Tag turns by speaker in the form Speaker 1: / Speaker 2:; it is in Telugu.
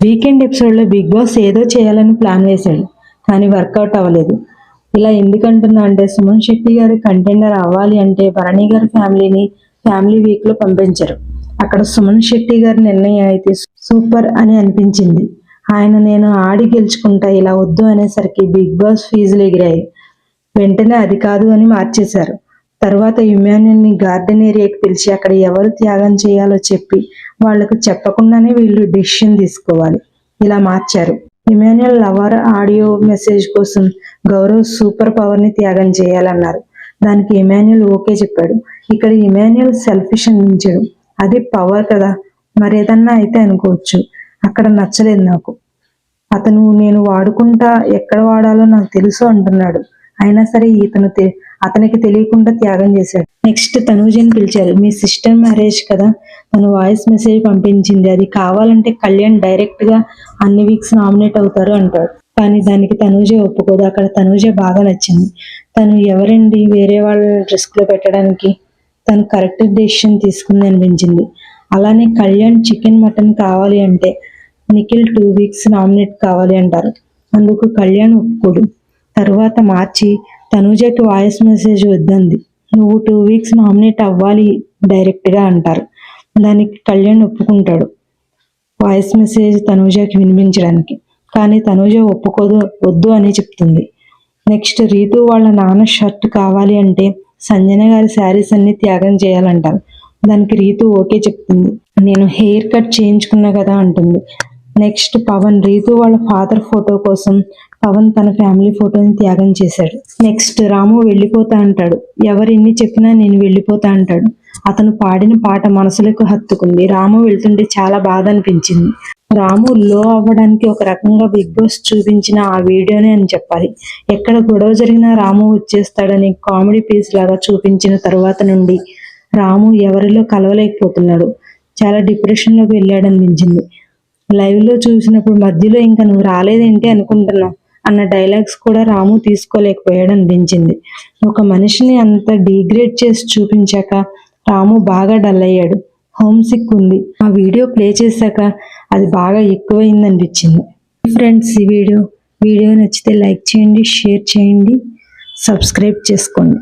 Speaker 1: వీకెండ్ ఎపిసోడ్లో బిగ్ బాస్ ఏదో చేయాలని ప్లాన్ వేశాడు కానీ వర్కౌట్ అవ్వలేదు. ఇలా ఎందుకంటున్నా అంటే సుమన్ శెట్టి గారి కంటెండర్ అవ్వాలి అంటే భరణి గారి ఫ్యామిలీని ఫ్యామిలీ వీక్లో పంపించరు. అక్కడ సుమన్ శెట్టి గారి నిర్ణయం అయితే సూపర్ అని అనిపించింది. ఆయన నేను ఆడి గెలుచుకుంటా ఇలా వద్దు అనేసరికి బిగ్ బాస్ ఫీజులు ఎగిరాయి. వెంటనే అది కాదు అని మార్చేశారు. తర్వాత ని గార్డెన్ ఏరియాకి పిలిచి అక్కడ ఎవరు త్యాగం చేయాలో చెప్పి వాళ్ళకు చెప్పకుండానే వీళ్ళు డిసిషన్ తీసుకోవాలి. ఇలా మార్చారు. ఇమాన్యుయల్ లవర్ ఆడియో మెసేజ్ కోసం గౌరవ్ సూపర్ పవర్ని త్యాగం చేయాలన్నారు. దానికి ఇమాన్యుయల్ ఓకే చెప్పాడు. ఇక్కడ ఇమాన్యుయల్ సెల్ఫిష్ అందించాడు. అది పవర్ కదా. మరేదన్నా అయితే అనుకోవచ్చు. అక్కడ నచ్చలేదు నాకు. అతను నేను వాడుకుంటా ఎక్కడ వాడాలో నాకు తెలుసు అంటున్నాడు. అయినా సరే ఇతను తె- అతనికి తెలియకుండా త్యాగం చేశాడు. నెక్స్ట్ తనూజని పిలిచారు. మీ సిస్టర్ మ్యారేజ్ కదా? తను వాయిస్ మెసేజ్ పంపించింది. అది కావాలంటే కళ్యాణ్ డైరెక్ట్గా అన్ని వీక్స్ నామినేట్ అవుతారు అంటాడు. కానీ దానికి తనూజ ఒప్పుకోదు. అక్కడ తనూజ బాగా నచ్చింది. తను ఎవరండి? వేరే వాళ్ళ రిస్క్లో పెట్టడానికి తను కరెక్ట్ డెసిషన్ తీసుకుంది అనిపించింది. అలానే కళ్యాణ్ చికెన్ మటన్ కావాలి అంటే నిఖిల్ టూ వీక్స్ నామినేట్ కావాలి అంటారు. అందుకు కళ్యాణ్ ఒప్పుకోడు. తర్వాత మార్చి తనూజకి వాయిస్ మెసేజ్ వద్దంది. నువ్వు టూ వీక్స్ నామినేట్ అవ్వాలి డైరెక్ట్గా అంటారు. దానికి కళ్యాణ్ ఒప్పుకుంటాడు. వాయిస్ మెసేజ్ తనూజకి వినిపించడానికి. కానీ తనూజ ఒప్పుకోదు వద్దు అని చెప్తుంది. నెక్స్ట్ రీతు వాళ్ళ నాన్న షర్ట్ కావాలి అంటే సంజన గారి శారీస్ అన్ని త్యాగం చేయాలంటారు. దానికి రీతు ఓకే చెప్తుంది. నేను హెయిర్ కట్ చేయించుకున్నా కదా అంటుంది. నెక్స్ట్ పవన్ రీతు వాళ్ళ ఫాదర్ ఫోటో కోసం పవన్ తన ఫ్యామిలీ ఫోటోని త్యాగం చేశాడు. నెక్స్ట్ రాము వెళ్ళిపోతా అంటాడు. ఎవరిన్ని చెప్పినా నేను వెళ్ళిపోతా అంటాడు. అతను పాడిన పాట మనసులకు హత్తుకుంది. రాము వెళ్తుంటే చాలా బాధ అనిపించింది. రాము లో అవ్వడానికి ఒక రకంగా బిగ్ బాస్ చూపించిన ఆ వీడియోనే అని చెప్పాలి. ఎక్కడ గొడవ జరిగినా రాము వచ్చేస్తాడని కామెడీ పీస్ లాగా చూపించిన తర్వాత నుండి రాము ఎవరిలో కలవలేకపోతున్నాడు. చాలా డిప్రెషన్లోకి వెళ్ళాడనిపించింది. లైవ్లో చూసినప్పుడు మధ్యలో ఇంకా నువ్వు రాలేదేంటి అనుకుంటున్నావు? అన్న డైలాగ్స్ కూడా రాము తీసుకోలేకపోయాడు అనిపించింది. ఒక మనిషిని అంత డిగ్రేడ్ చేసి చూపించాక రాము బాగా డల్ అయ్యాడు. హోమ్ సిక్ ఉంది. ఆ వీడియో ప్లే చేశాక అది బాగా ఎక్కువైంది అనిపించింది. ఫ్రెండ్స్ ఈ వీడియో వీడియో నచ్చితే లైక్ చేయండి షేర్ చేయండి సబ్స్క్రైబ్ చేసుకోండి.